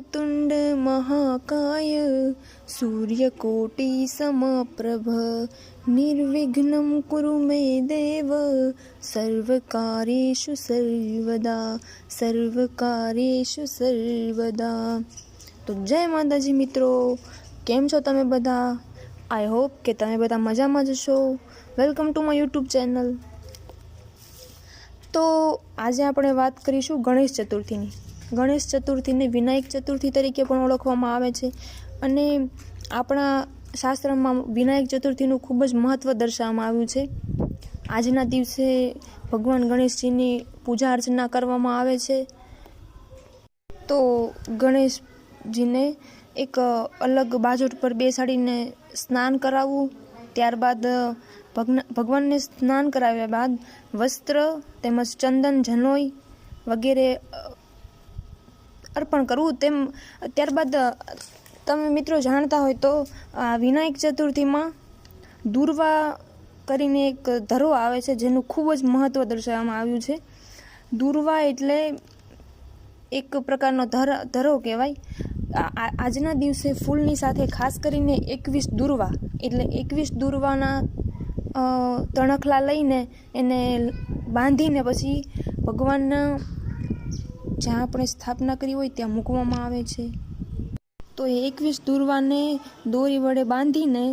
તુંડ મહાકાય, સૂર્યકોટી સમપ્રભ, નિર્વિઘ્નમ કુરુ મે દેવ, સર્વકારેષુ સર્વદા સર્વકારેષુ સર્વદા. તો જય માતાજી મિત્રો, કેમ છો તમે બધા? આઈ હોપ કે તમે બધા મજામાં જશો welcome to my YouTube channel તો આજે આપણે વાત કરીશું ગણેશ ચતુર્થીની. ગણેશ ચતુર્થીને વિનાયક ચતુર્થી તરીકે પણ ઓળખવામાં આવે છે. અને આપણા શાસ્ત્રમાં વિનાયક ચતુર્થીનું ખૂબ જ મહત્ત્વ દર્શાવવામાં આવ્યું છે. આજના દિવસે ભગવાન ગણેશજીની પૂજા અર્ચના કરવામાં આવે છે. તો ગણેશજીને એક અલગ બાજોટ પર બેસાડીને સ્નાન કરાવવું, ત્યારબાદ ભગવાનને સ્નાન કરાવ્યા બાદ વસ્ત્ર તેમજ ચંદન જનોઈ વગેરે અર્પણ કરવું તેમ ત્યારબાદ તમે મિત્રો જાણતા હોય તો આ વિનાયક ચતુર્થીમાં દુર્વા કરીને એક ધરો આવે છે, જેનું ખૂબ જ મહત્ત્વ દર્શાવવામાં આવ્યું છે. દુર્વા એટલે એક પ્રકારનો ધર, ધરો કહેવાય. આજના દિવસે ફૂલની સાથે ખાસ કરીને એકવીસ દુર્વા, એટલે એકવીસ દુર્વાના તણખલા લઈને એને બાંધીને પછી ભગવાનના જ્યાં આપણે સ્થાપના કરી હોય ત્યાં મૂકવામાં આવે છે. તો એ એકવીસ દુર્વાને દોરી વડે બાંધીને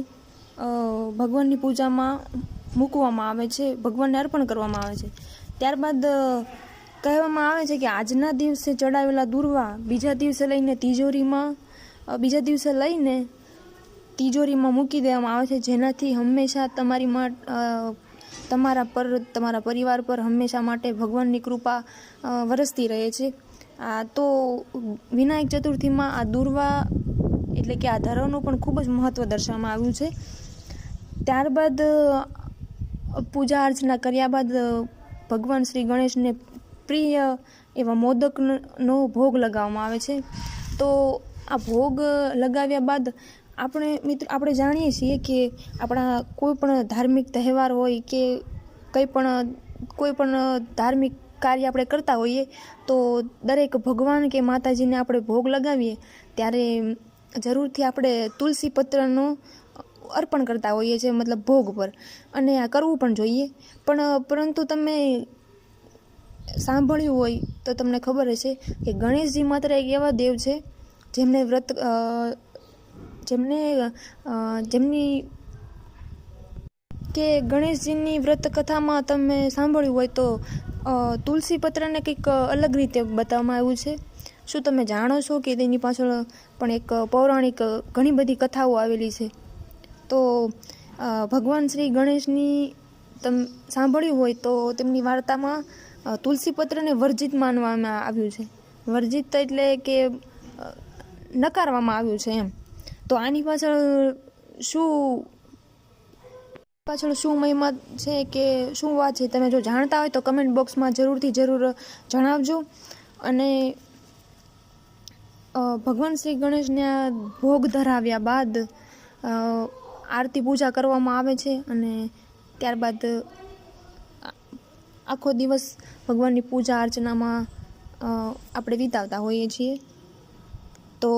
ભગવાનની પૂજામાં મૂકવામાં આવે છે, ભગવાનને અર્પણ કરવામાં આવે છે. ત્યારબાદ કહેવામાં આવે છે કે આજના દિવસે ચડાવેલા દુર્વા બીજા દિવસે લઈને તિજોરીમાં બીજા દિવસે લઈને તિજોરીમાં મૂકી દેવામાં આવે છે, જેનાથી હંમેશા તમારી તમારા પર, તમારા પરિવાર પર હંમેશા માટે ભગવાનની કૃપા વરસતી રહે છે. આ તો વિનાયક ચતુર્થીમાં આ દુર્વા એટલે કે આ ધરવનું પણ ખૂબ જ મહત્ત્વ દર્શાવવામાં આવ્યું છે. ત્યારબાદ પૂજા અર્ચના કર્યા બાદ ભગવાન શ્રી ગણેશને પ્રિય એવા મોદકનો ભોગ લગાવવામાં આવે છે. તો આ ભોગ લગાવ્યા બાદ આપણે મિત્રો, આપણે જાણીએ છીએ કે આપણા કોઈ પણ ધાર્મિક તહેવાર હોય કે કંઈ પણ, કોઈ પણ ધાર્મિક કાર્ય આપણે કરતા હોઈએ, તો દરેક ભગવાન કે માતાજીને આપણે ભોગ લગાવીએ, ત્યારે જરૂરથી આપણે તુલસી પત્રનો અર્પણ કરતા હોઈએ છીએ, મતલબ ભોગ પર. અને આ કરવું પણ જોઈએ. પણ, પરંતુ તમે સાંભળ્યું હોય તો તમને ખબર હશે કે ગણેશજી માત્ર એક એવા દેવ છે જેમને વ્રત જેમને જેમની કે ગણેશજીની વ્રત કથામાં તમે સાંભળ્યું હોય તો તુલસી પત્રને કંઈક અલગ રીતે બતાવવામાં આવ્યું છે? શું તમે જાણો છો કે તેની પાછળ પણ એક પૌરાણિક ઘણી બધી કથાઓ આવેલી છે? તો ભગવાન શ્રી ગણેશની તમે, સાંભળ્યું હોય તો તેમની વાર્તામાં તુલસી પત્રને વર્જિત માનવામાં આવ્યું છે. વર્જિત એટલે કે નકારવામાં આવ્યું છે એમ. તો આની પાછળ શું પાછળ શું મહિમા છે કે શું વાત છે? તમે જો જાણતા હોય તો કમેન્ટ બોક્સમાં જરૂરથી જરૂર જણાવજો. અને ભગવાન શ્રી ગણેશને ભોગ ધરાવ્યા બાદ આરતી પૂજા કરવામાં આવે છે અને ત્યારબાદ આખો દિવસ ભગવાનની પૂજા અર્ચનામાં આપણે વિતાવતા હોઈએ છીએ. તો